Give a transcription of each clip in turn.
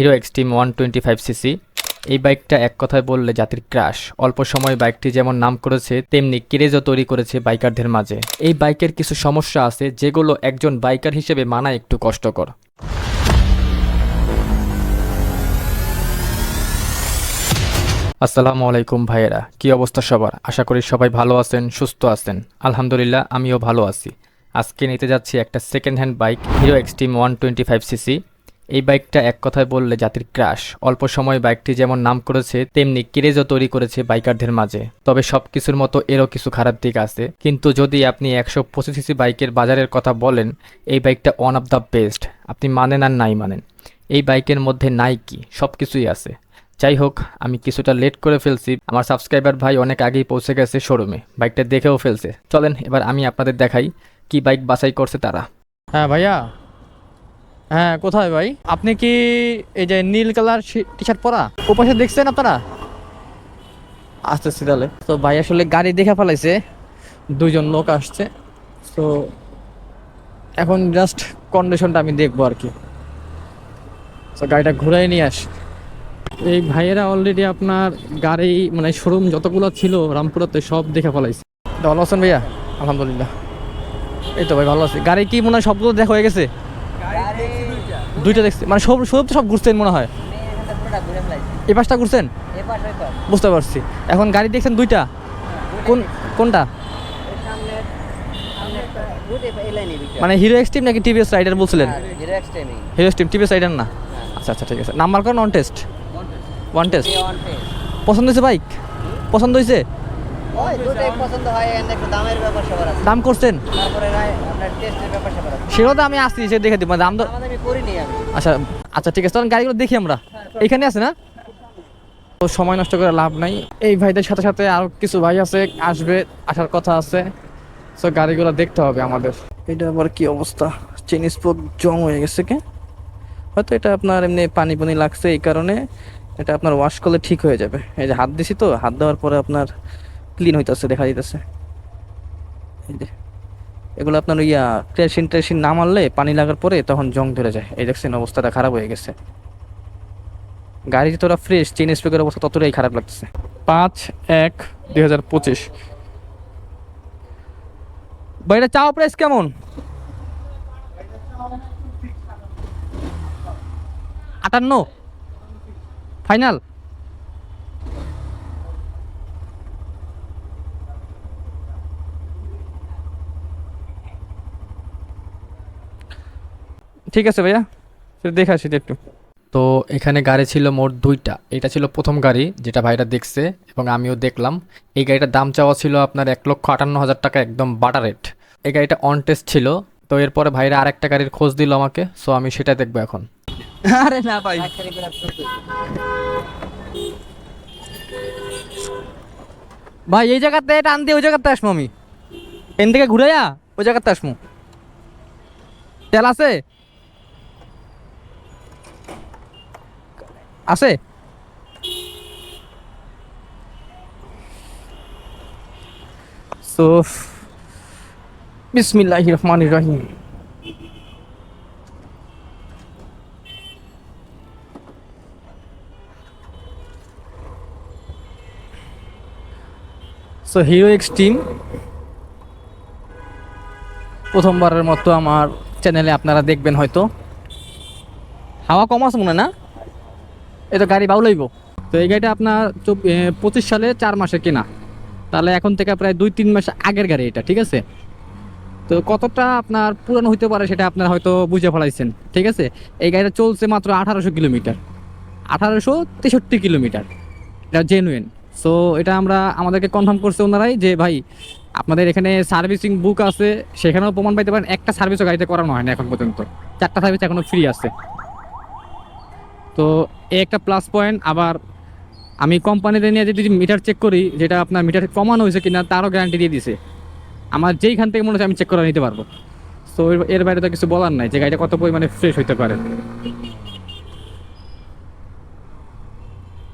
Hero Xtreme one twenty five CC এই বাইকটা এক কথায় বললে জাতির ক্রাশ। অল্প সময় বাইকটি যেমন নাম করেছে, তেমনি ক্রেজও তৈরি করেছে বাইকারদের মাঝে। এই বাইকের কিছু সমস্যা আছে, যেগুলো একজন বাইকার হিসেবে মানা একটু কষ্টকর। আসসালামু আলাইকুম ভাইয়েরা, কি অবস্থা সবার? আশা করি সবাই ভালো আছেন, সুস্থ আছেন। আলহামদুলিল্লাহ, আমিও ভালো আছি। আজকে নিতে যাচ্ছি একটা second hand bike Hero Xtreme one twenty five CC এই বাইকটা এক কথায় বললে জাতির ক্রাশ। অল্প সময় বাইকটি যেমন নাম করেছে, তেমনি ক্রেজও তৈরি করেছে বাইকারদের মাঝে। তবে সব কিছুর মতো এরও কিছু খারাপ দিক আছে। কিন্তু যদি আপনি একশো পঁচিশ বাইকের বাজারের কথা বলেন, এই বাইকটা ওয়ান অফ দ্য বেস্ট আপনি মানেন আর নাই মানেন। এই বাইকের মধ্যে নাই কি সব কিছুই আছে। যাই হোক, আমি কিছুটা লেট করে ফেলছি। আমার সাবস্ক্রাইবার ভাই অনেক আগেই পৌঁছে গেছে শোরুমে বাইকটা দেখেও ফেলছে। চলেন, এবার আমি আপনাদের দেখাই কি বাইক বাছাই করছে তারা। হ্যাঁ ভাইয়া। হ্যাঁ কোথায় ভাই? আপনি কি এই যে নীল কালার টি শার্ট পরা? ও পাশে দেখছেন আপনারা? আসতেছি তাহলে। তো ভাই আসলে গাড়ি দেখে ফেলাইছে। দুইজন লোক আসছে। তো এখন জাস্ট কন্ডিশনটা আমি দেখব আর কি। তো গাড়িটা ঘুরাই নিয়ে আস। এই ভাইয়েরা অলরেডি আপনার গাড়ি মানে শোরুম যতগুলো ছিল রামপুরাতে সব দেখে ফেলাইছে। ভালো আছেন ভাইয়া? আলহামদুলিল্লাহ। এই তো ভাই ভালো আছে। গাড়ি কি মনে হয় সবগুলো দেখা হয়ে গেছে? দুইটা দেখছি। মানে সব সব তো সব ঘুরছেন মনে হয়? এই পাশটা ঘুরছেন? বুঝতে পারছি। এখন গাড়ি দেখছেন দুইটা? কোন কোনটা? মানে হিরো এক্সট্রিম নাকি টিভিএস রাইডার বলছিলেন? হিরো এক্সট্রিম টিভিএস রাইডার না? আচ্ছা আচ্ছা ঠিক আছে। নাম্বার কোন অন টেস্ট ওয়ান টেস্ট পছন্দ হয়েছে বাইক পছন্দ হয়েছে? হয় দাম করছেন? সেটাও তো আমি আসছি সে দেখে দিব দাম তো আচ্ছা আচ্ছা ঠিক আছে তখন গাড়িগুলো দেখি আমরা। এখানে আছে না? তো সময় নষ্ট করে লাভ নাই। এই ভাইদের সাথে সাথে আরও কিছু ভাই আছে আসবে আসার কথা আছে। সো গাড়িগুলো দেখতে হবে আমাদের। এটা আবার কি অবস্থা? চেন স্পোক জং হয়ে গেছে কে? হয়তো এটা আপনার এমনি পানি পানি লাগছে এই কারণে এটা আপনার ওয়াশ করলে ঠিক হয়ে যাবে। এই যে হাত দিছি তো হাত দেওয়ার পরে আপনার ক্লিন হইতেছে দেখা দিতেছে। এই যে। এগুলো আপনার ইয়া ক্রেশিন ট্রেশিন না মারলে পানি লাগার পরে তখন জং ধরে যায়। এই দেখছেন অবস্থাটা খারাপ হয়ে গেছে। গাড়ি যতটা ফ্রেশ চেন স্পেকের অবস্থা ততটাই খারাপ লাগতেছে। পাঁচ, এক, দুই হাজার পঁচিশ। ভাইটা চাওয়া প্রাইস কেমন? আটান্ন। ফাইনাল ঠিক আছে ভাইয়া? সেটা দেখে আসি একটু। তো এখানে গাড়ি ছিল মোট দুইটা। এটা ছিল প্রথম গাড়ি যেটা ভাইরা দেখছে এবং আমিও দেখলাম। এই গাড়িটার দাম চাওয়া ছিল আপনার এক লক্ষ আটান্ন হাজার টাকা একদম বাটা রেট এই গাড়িটা অন টেস্ট ছিল। তো এরপরে ভাইরা আরেকটা গাড়ির খোঁজ দিল আমাকে। সো আমি সেটা দেখব এখন। আরে না ভাই। ভাই এই জায়গাতে টান দিয়ে ওই জায়গাতে আসব আমি। এন থেকে ঘুরাইয়া ওই জায়গাতে আসমু তেল আছে? আছে? সো বিসমিল্লাহ রহমান রহিম সো হিরো এক্সট্রিম প্রথমবারের মতো আমার চ্যানেলে আপনারা দেখবেন হয়তো। হাওয়া কম আছে মনে না? এই তো গাড়ি বাউ লইব তো এই গাড়িটা আপনার পঁচিশ সালে চার মাসে কেনা। তাহলে এখন থেকে প্রায় দুই তিন মাস আগের গাড়ি এটা, ঠিক আছে? তো কতটা আপনার পুরানো হইতে পারে সেটা আপনার হয়তো বুঝে ফেলাইছেন, ঠিক আছে? এই গাড়িটা চলছে মাত্র আঠারোশো কিলোমিটার। আঠারোশো তেষট্টি কিলোমিটার। এটা জেনুইন সো এটা আমরা আমাদেরকে কনফার্ম করছে ওনারাই যে, ভাই, আপনাদের এখানে সার্ভিসিং বুক আছে। সেখানেও প্রমাণ পাইতে পারেন। একটা সার্ভিসও গাড়িতে করানো হয় না এখন পর্যন্ত। চারটা সার্ভিস এখনও ফ্রি আছে। তো এ একটা প্লাস পয়েন্ট আবার আমি কোম্পানিতে নিয়ে যদি মিটার চেক করি, যেটা আপনার মিটার কমানো হয়েছে কিনা, তারও গ্যারান্টি দিয়ে দিছে। আমার যেইখান থেকে মনে হচ্ছে আমি চেক করে নিতে পারব। তো এর বাইরে তো কিছু বলার নাই যে গাড়িটা কত পরিমাণে ফ্রেশ হইতে পারে।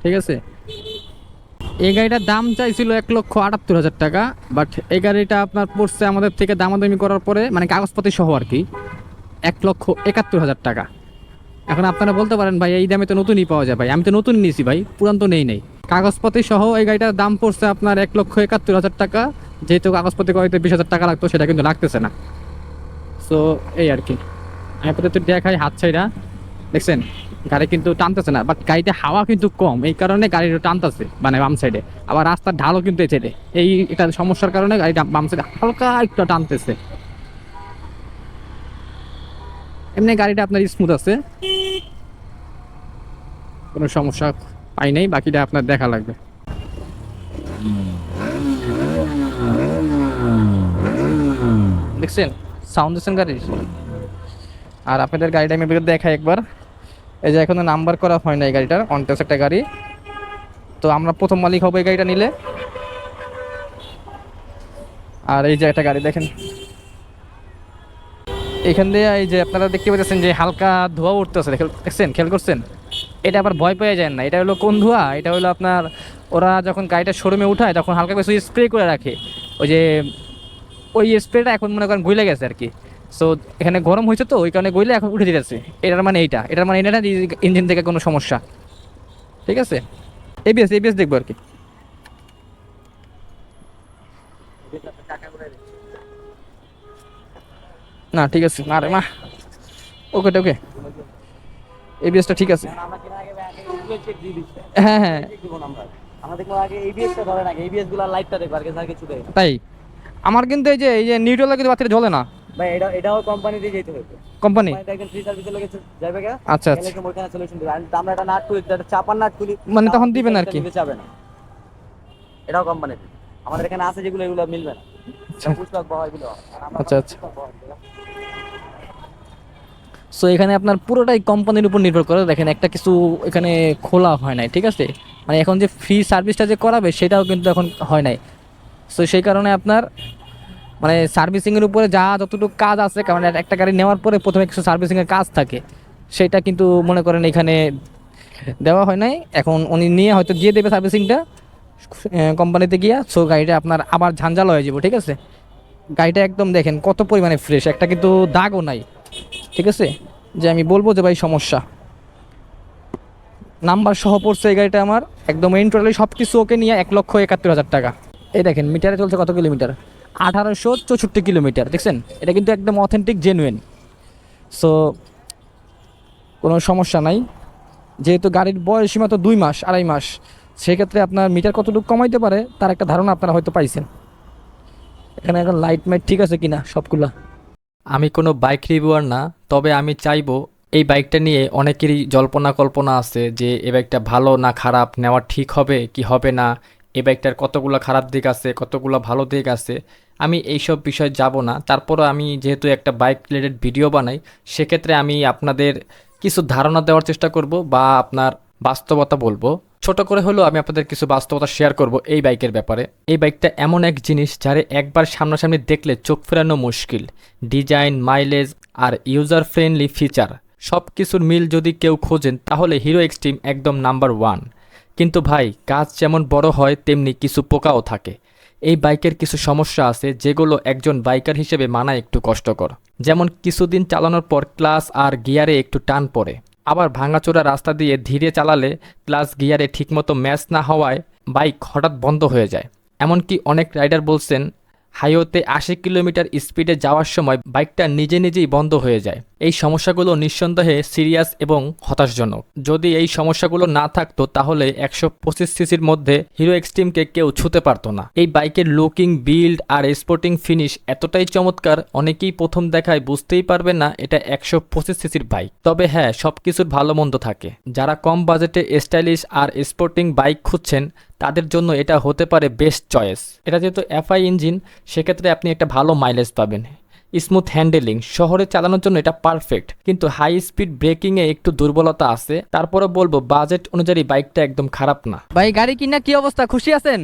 ঠিক আছে? এই গাড়িটার দাম চাইছিল এক লক্ষ আটাত্তর হাজার টাকা বাট এই গাড়িটা আপনার পড়ছে আমাদের থেকে দামাদামি করার পরে মানে কাগজপত্র সহ আর কি, এক লক্ষ একাত্তর হাজার টাকা। এখন আপনারা বলতে পারেন, ভাই, এই দামে তো নতুনই পাওয়া যায়, ভাই। আমি তো নতুন নিয়েছি, ভাই। পুরান তো নেই নেই। কাগজপত্র সহ এই গাড়িটার দাম পড়ছে আপনার এক লক্ষ একাত্তর হাজার টাকা। যেহেতু কাগজপত্র হয়তো বিশ হাজার টাকা লাগতো, সেটা কিন্তু লাগতেছে না। সো এই আর কি। আমি আপাতত দেখাই হাত ছাইরা দেখছেন? গাড়ি কিন্তু টানতেছে না বাট গাড়িতে হাওয়া কিন্তু কম। এই কারণে গাড়িটা টানতেছে মানে বাম সাইডে আবার রাস্তার ঢালও কিন্তু এই সাইডে এই একটা সমস্যার কারণে গাড়িটা বাম সাইডে হালকা একটু টানতেছে। এমনি গাড়িটা আপনার স্মুথ আছে। কোনো সমস্যা পাই নাই, বাকিটা আপনার দেখা লাগবে। দেখছেন? সাউন্ড দিচ্ছেন গাড়ির আর আপনাদের গাড়িটা আমি দেখাই একবার। এই যে এখনও নাম্বার করা হয় না এই গাড়িটার অনটেস একটা গাড়ি। তো আমরা প্রথম মালিক হব এই গাড়িটা নিলে। আর এই যে একটা গাড়ি দেখেন। এখান দিয়ে এই যে আপনারা দেখতে পাচ্ছেন যে হালকা ধোয়া উঠতেছে, দেখেন দেখছেন? খেয়াল করছেন? এটা আবার ভয় পেয়ে যায় না। এটা হলো কোন ধোয়া এটা হলো আপনার, ওরা যখন গাড়িটা শোরুমে উঠায়, তখন হালকা কিছু স্প্রে করে রাখে। ওই যে, ওই স্প্রেটা এখন মনে করেন গইলে গেছে আর কি সো এখানে গরম হয়েছে তো, ওই কারণে গইলে এখন উঠে দিতেছে এটার মানে এইটা, এটার মানে এটা ইঞ্জিন থেকে কোনো সমস্যা। ঠিক আছে? এবিএস এবিএস দেখব আর কি না, ঠিক আছে, না রে, মা। ওকে ওকে এবিএসটা ঠিক আছে। হ্যাঁ হ্যাঁ। আমরা দেখব আগে ধরে না এবিএসগুলা লাইটটা দেখব আর তাই? আমার কিন্তু এই যে এই যে নিউট্রাল কিন্তু বাতিটা জ্বলে না। ভাই এটা এটাও কোম্পানি দিয়ে যেতে হবে কোম্পানি কোম্পানি ফ্রি সার্ভিসে লেগেছে যাবে কে আচ্ছা আচ্ছা। এলাকা ওইখানে সলিউশন দিবে। আর আমরা এটা নাট খুলি এটা চাপার নাট খুলি মানে তখন দিবেন আর কি? চাবে না। এটাও কোম্পানি আমাদের এখানে আছে যেগুলো এগুলো মিলবে না। আচ্ছা। আচ্ছা, আচ্ছা। পুস্তক পাওয়া যায় না। সো এখানে আপনার পুরোটাই কোম্পানির উপর নির্ভর করে। দেখেন, একটা কিছু এখানে খোলা হয় নাই, ঠিক আছে? মানে এখন যে ফ্রি সার্ভিসটা যে করাবে, সেটাও কিন্তু এখন হয় নাই। সো সেই কারণে আপনার মানে সার্ভিসিংয়ের উপরে যা যতটুকু কাজ আছে, কারণ একটা গাড়ি নেওয়ার পরে প্রথমে কিছু সার্ভিসিংয়ের কাজ থাকে। সেটা কিন্তু মনে করেন এখানে দেওয়া হয় নাই। এখন উনি নিয়ে হয়তো দিয়ে দেবে সার্ভিসিংটা কোম্পানিতে গিয়া। সো গাড়িটা আপনার আবার ঝাঞ্ঝাল হয়ে যাবে, ঠিক আছে? গাড়িটা একদম দেখেন কত পরিমাণে ফ্রেশ একটা কিন্তু দাগও নাই। ঠিক আছে? যে আমি বলব যে ভাই সমস্যা। নাম্বার সহ পড়ছে এই গাড়িটা আমার। একদম ইন টোটালি সব কিছু ওকে নিয়ে এক লক্ষ একাত্তর হাজার টাকা। এই দেখেন মিটারে চলছে কত কিলোমিটার আঠারোশো চৌষট্টি কিলোমিটার দেখছেন? এটা কিন্তু একদম অথেন্টিক জেনুইন সো কোনো সমস্যা নাই। যেহেতু গাড়ির বয়স সীমা তো দুই মাস, আড়াই মাস, সেক্ষেত্রে আপনার মিটার কতটুকু কমাইতে পারে, তার একটা ধারণা আপনারা হয়তো পাইছেন। এখানে এখন লাইট মাইট ঠিক আছে কিনা সবগুলা? আমি কোনো বাইক রিভিউয়ার না, তবে আমি চাইব এই বাইকটা নিয়ে অনেকেরই জল্পনা কল্পনা আছে যে, এ বাইকটা ভালো না খারাপ, নেওয়া ঠিক হবে কি হবে না, এ বাইকটার কতগুলো খারাপ দিক আছে, কতগুলো ভালো দিক আছে, আমি এইসব বিষয়ে যাব না। তারপরও আমি যেহেতু একটা বাইক রিলেটেড ভিডিও বানাই, সেক্ষেত্রে আমি আপনাদের কিছু ধারণা দেওয়ার চেষ্টা করব বা আপনার বাস্তবতা বলব। ছোট করে হলেও আমি আপনাদের কিছু বাস্তবতা শেয়ার করব এই বাইকের ব্যাপারে। এই বাইকটা এমন এক জিনিস যারে একবার সামনাসামনি দেখলে চোখ ফেরানো মুশকিল। ডিজাইন, মাইলেজ আর ইউজার ফ্রেন্ডলি ফিচার সব কিছুর মিল যদি কেউ খোঁজেন তাহলে হিরো এক্সট্রিম একদম নাম্বার ওয়ান কিন্তু ভাই, কাজ যেমন বড় হয়, তেমনি কিছু পোকাও থাকে। এই বাইকের কিছু সমস্যা আছে যেগুলো একজন বাইকার হিসেবে মানা একটু কষ্টকর। যেমন কিছুদিন চালানোর পর ক্লাস আর গিয়ারে একটু টান পড়ে। আবার ভাঙাচোরা রাস্তা দিয়ে ধীরে চালালে ক্লাস গিয়ারে ঠিকমতো ম্যাচ না হওয়ায় বাইক হঠাৎ বন্ধ হয়ে যায়। এমনকি অনেক রাইডার বলছেন, হাইওয়েতে আশি কিলোমিটার স্পিডে যাওয়ার সময় বাইকটা নিজে নিজেই বন্ধ হয়ে যায়। এই সমস্যাগুলো নিঃসন্দেহে সিরিয়াস এবং হতাশজনক। যদি এই সমস্যাগুলো না থাকতো, তাহলে একশো পঁচিশ সিসির মধ্যে হিরো এক্সট্রিমকে কেউ ছুতে পারতো না। এই বাইকের লুকিং, বিল্ড আর স্পোর্টিং ফিনিশ এতটাই চমৎকার, অনেকেই প্রথম দেখায় বুঝতেই পারবে না এটা একশো পঁচিশ সিসির বাইক। তবে হ্যাঁ সব কিছুর ভালো মন্দ থাকে। যারা কম বাজেটে স্টাইলিশ আর স্পোর্টিং বাইক খুঁজছেন, তাদের জন্য এটা হতে পারে বেস্ট চয়েস। এটা যেহেতু এফআই ইঞ্জিন, সেক্ষেত্রে আপনি একটা ভালো মাইলেজ পাবেন। স্মুথ হ্যান্ডেলিং শহরে চালানোর জন্য এটা পারফেক্ট কিন্তু হাই স্পিড ব্রেকিংয়ে একটু দুর্বলতা আছে। তারপরে বলব বাজেট অনুযায়ী বাইকটা একদম খারাপ না। ভাই গাড়ি কিনা কি অবস্থা? খুশি আছেন?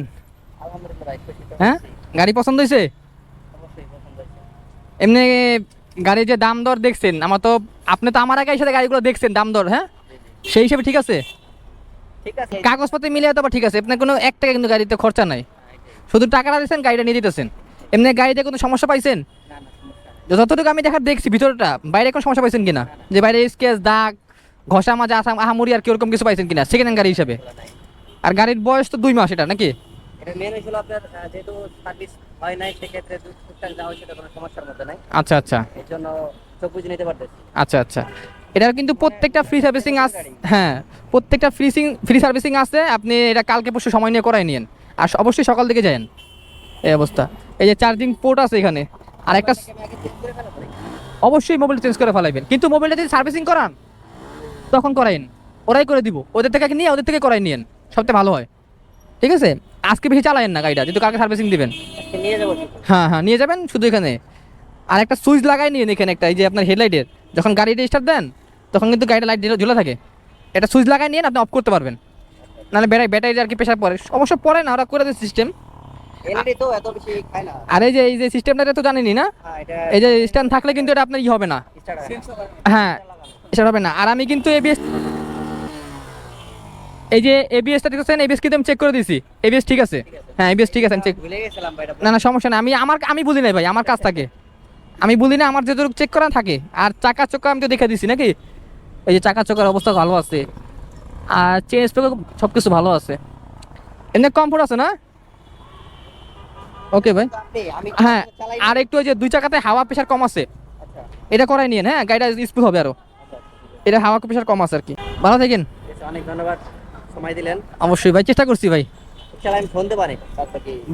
আলহামদুলিল্লাহ ভাই খুশি তো হ্যাঁ? গাড়ি পছন্দ হয়েছে? অবশ্যই পছন্দ হয়েছে। এমনি গাড়ির যে দাম দর দেখছেন আমার তো আপনি তো আমার আগে সাথে গাড়িগুলো দেখছেন দাম দর হ্যাঁ? সেই হিসেবে ঠিক আছে? ঠিক আছে। কাগজপত্র মিলে তো ঠিক আছে আপনার কোনো এক টাকা কিন্তু গাড়িতে খরচা নাই। শুধু টাকাটা দিচ্ছেন গাড়িটা নিয়ে দিতেছেন। এমনি গাড়িতে কোনো সমস্যা পাইছেন। যতটুকু আমি দেখার দেখছি ভিতরটা বাইরে কোনো সমস্যা পাইছেন কিনা? যে বাইরে স্কেচ দাগ ঘষা মাজা আসাম আহামরি আর কি ওরকম কিছু পাইছেন কিনা? সেকেন্ড হ্যান্ড গাড়ি হিসাবে। আর গাড়ির বয়স তো দুই মাস এটা নাকি? আচ্ছা আচ্ছা। আচ্ছা আচ্ছা। এটার কিন্তু প্রত্যেকটা ফ্রি সার্ভিসিং আছে হ্যাঁ প্রত্যেকটা ফ্রিসিং ফ্রি সার্ভিসিং আছে আপনি এটা কালকে পরশু সময় নিয়ে করাই নিয়েন। আর অবশ্যই সকাল দিকে যায়েন। এই অবস্থা। এই যে চার্জিং পোর্ট আছে এখানে। আর একটা অবশ্যই মোবাইল চেঞ্জ করে ফেলাইবেন। কিন্তু মোবাইলটা যদি সার্ভিসিং করান, তখন করাইন। ওরাই করে দিব। ওদের থেকে নিয়ে, ওদের থেকে করাই নিয়েন। সবথেকে ভালো হয়। ঠিক আছে? আজকে বেশি চালায়েন না গাড়িটা, যেহেতু কালকে সার্ভিসিং দিবেন। নিয়ে হ্যাঁ হ্যাঁ নিয়ে যাবেন শুধু এখানে। আর একটা সুইচ লাগাই নিন এখানে একটা, এই যে আপনার হেডলাইটের যখন গাড়িটা স্টার্ট দেন, তখন কিন্তু গাড়িটা লাইট ঝুলে থাকে। এটা সুইচ লাগাই নিয়ে আপনি অফ করতে পারবেন। নাহলে ব্যাটারি ব্যাটারি আর কি প্রেশার পড়ে। অবশ্য পড়ে না, ওরা করে দেয় সিস্টেম এলইডি তো এত বেশি খায় না। আর এই যে এই যে সিস্টেমটা তো জানেনই না? হ্যাঁ এই যে স্ট্যান্ড থাকলে কিন্তু এটা আপনার ই হবে না। হয় না। হ্যাঁ সেটা হবে না। আর আমি কিন্তু এবিএস এই যে এবিএসটা দেখতেছেন এবিএস কিন্তু আমি চেক করে দিয়েছি। এবিএস ঠিক আছে? হ্যাঁ এবিএস ঠিক আছে আমি চেক ভুলে গেছিলাম ভাই না না সমস্যা নেই। আমি আমার আমি বুঝি নাই ভাই আমার কাজ থাকে। আমি বলি না আমার যেটুকু চেক করা থাকে। আর চাকা চোকা আমি তো দেখে দিছি নাকি? এই যে চাকা চোকার অবস্থা ভালো আছে। আর চেঞ্জ সব কিছু ভালো আছে। এমনি কমফোর্ট আছে না? ওকে ভাই। হ্যাঁ আর একটু ওই যে দুই চাকাতে হাওয়া প্রেশার কম আছে। আচ্ছা। এটা করাই নিয়ে হ্যাঁ গাড়িটা স্পিড হবে আরও। আচ্ছা এটা হাওয়া প্রেশার কম আছে আর কি। ভালো থাকেন। অনেক ধন্যবাদ। সময় দিলেন। অবশ্যই ভাই চেষ্টা করছি ভাই। আমি ফোন দেবারে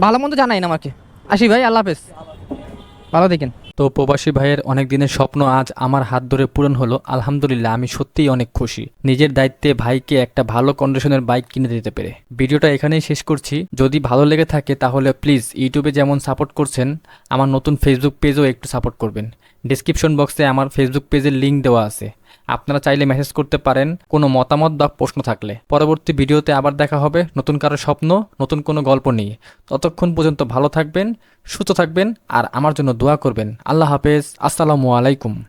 ভালো মন্দ জানাই না আমাকে। আসি ভাই আল্লাহ হাফেজ। ভালো থাকেন। তো প্রবাসী ভাইয়ের অনেক দিনের স্বপ্ন আজ আমার হাত ধরে পূরণ হলো। আলহামদুলিল্লাহ, আমি সত্যিই অনেক খুশি। নিজের দায়িত্বে ভাইকে একটা ভালো কন্ডিশনের বাইক কিনে দিতে পেরে। ভিডিওটা এখানেই শেষ করছি। যদি ভালো লেগে থাকে তাহলে প্লিজ ইউটিউবে যেমন সাপোর্ট করছেন, আমার নতুন ফেসবুক পেজও একটু সাপোর্ট করবেন। ডিসক্রিপশন বক্সে আমার ফেসবুক পেজের লিঙ্ক দেওয়া আছে। আপনারা চাইলে মেসেজ করতে পারেন, কোনো মতামত বা প্রশ্ন থাকলে। পরবর্তী ভিডিওতে আবার দেখা হবে নতুন কারও স্বপ্ন, নতুন কোনো গল্প নিয়ে। ততক্ষণ পর্যন্ত ভালো থাকবেন, সুস্থ থাকবেন, আর আমার জন্য দোয়া করবেন। আল্লাহ হাফেজ, আসসালামু আলাইকুম।